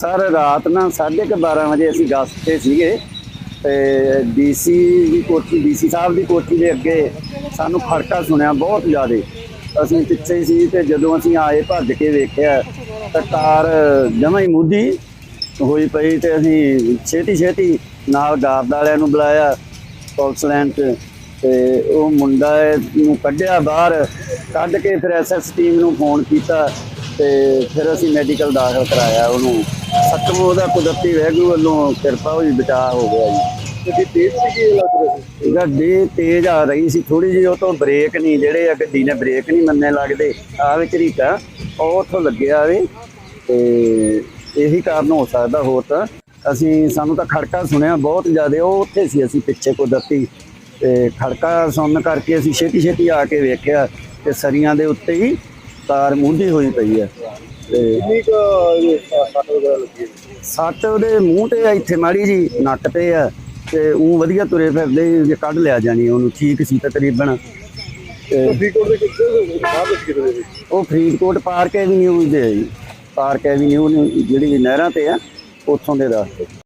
Sir ਰਾਤ ਨਾ 12:30 ਵਜੇ ਅਸੀਂ ਗਸਤ ਤੇ ਸੀਗੇ ਤੇ ਡੀਸੀ ਦੀ ਕੋਠੀ, ਡੀਸੀ ਸਾਹਿਬ ਦੀ ਕੋਠੀ ਦੇ ਅੱਗੇ ਸਾਨੂੰ ਖੜਕਾ ਸੁਣਿਆ ਬਹੁਤ ਜ਼ਿਆਦੇ। ਅਸੀਂ ਪਿੱਛੇ ਸੀ ਤੇ ਜਦੋਂ ਅਸੀਂ ਆਏ ਭੱਜ ਕੇ ਵੇਖਿਆ ਤਾਂ ਕਾਰ ਜਮਾਂ ਹੀ ਮੁੱਦੀ ਹੋਈ ਪਈ ਤੇ ਅਸੀਂ ਛੇਤੀ ਛੇਤੀ ਨਾਲ ਗਾਰਡ ਵਾਲਿਆਂ ਨੂੰ ਬੁਲਾਇਆ ਪੁਲਿਸ ਲਾਈਨ 'ਚ ਤੇ ਉਹ ਮੁੰਡਾ ਨੂੰ ਕੱਢਿਆ ਬਾਹਰ, ਕੱਢ ਕੇ ਫਿਰ ਐਸਐਸ ਟੀਮ ਨੂੰ ਫੋਨ ਕੀਤਾ ਤੇ ਫਿਰ ਅਸੀਂ ਮੈਡੀਕਲ ਦਾਖਲ ਕਰਾਇਆ ਉਹਨੂੰ। ਸੱਤਵੋਂ ਉਹਦਾ ਕੁਦਰਤੀ ਵੈਗੂ ਵੱਲੋਂ ਕਿਰਪਾ ਹੋਈ ਬਚਾਅ ਹੋ ਗਿਆ ਜੀ। ਕਿਉਂਕਿ ਤੇਜ਼ ਸੀਗੀ ਲੱਗ ਰਿਹਾ ਸੀ? ਗੱਡੀ ਤੇਜ਼ ਆ ਰਹੀ ਸੀ ਥੋੜੀ ਜਿਹੀ ਉਹ ਤੋਂ ਬ੍ਰੇਕ ਨਹੀਂ ਜਿਹੜੇ ਆ ਗੱਡੀ ਨੇ ਬ੍ਰੇਕ ਨਹੀਂ ਮੰਨੇ ਲੱਗਦੇ ਆ ਵਿੱਚ ਰੀਕਾ ਉਹ ਉੱਥੋਂ ਲੱਗਿਆ ਵੇ। ਤੇ ਇਹੀ ਕਾਰਨ ਹੋ ਸਕਦਾ ਹੋਰ ਤਾਂ। ਅਸੀਂ ਸਾਨੂੰ ਤਾਂ ਖੜਕਾ ਸੁਣਿਆ ਬਹੁਤ ਜ਼ਿਆਦਾ ਉਹ ਉੱਥੇ ਸੀ ਅਸੀਂ ਪਿੱਛੇ ਕੁਦਰਤੀ। ਤੇ ਖੜਕਾ ਸੁਣਨ ਕਰਕੇ ਅਸੀਂ ਛੇਤੀ ਛੇਤੀ ਆ ਕੇ ਵੇਖਿਆ ਤੇ ਸਰੀਆਂ ਦੇ ਉੱਤੇ ਹੀ ਤਾਰ ਮੁੰਦੀ ਹੋਈ ਪਈ ਹੈ ਤੇ ਕਿੰਨੀ ਕੁ ਸੱਟ ਵਗੈਰਾ ਲੱਗੀ ਹੈ? ਸੱਟ ਉਹਦੇ ਮੂੰਹ ਤੇ ਆ, ਇੱਥੇ ਮਾੜੀ ਜੀ ਨੱਕ ਤੇ ਆ ਤੇ ਉਹ ਵਧੀਆ ਤੁਰੇ ਫਿਰਦੇ ਸੀ, ਜੇ ਕੱਢ ਲਿਆ ਜਾਣੀ ਉਹਨੂੰ ਠੀਕ ਸੀ ਤਕਰੀਬਨ। ਤੇ ਤਾਂ ਫਰੀਦਕੋਟ ਦੇ ਕਿੱਥੇ ਬਾਹਰ ਦੇ ਕਿਤੇ ਦੇ ਵਿੱਚ। ਉਹ ਫਰੀਦਕੋਟ ਪਾਰਕ ਐਵੀਨਿਊ ਦੇ ਆ ਜੀ। ਪਾਰਕ ਐਵੀਨਿਊ ਜਿਹੜੀ ਨਹਿਰਾਂ ਤੇ ਆ ਉੱਥੋਂ ਦੇ ਰਸਤੇ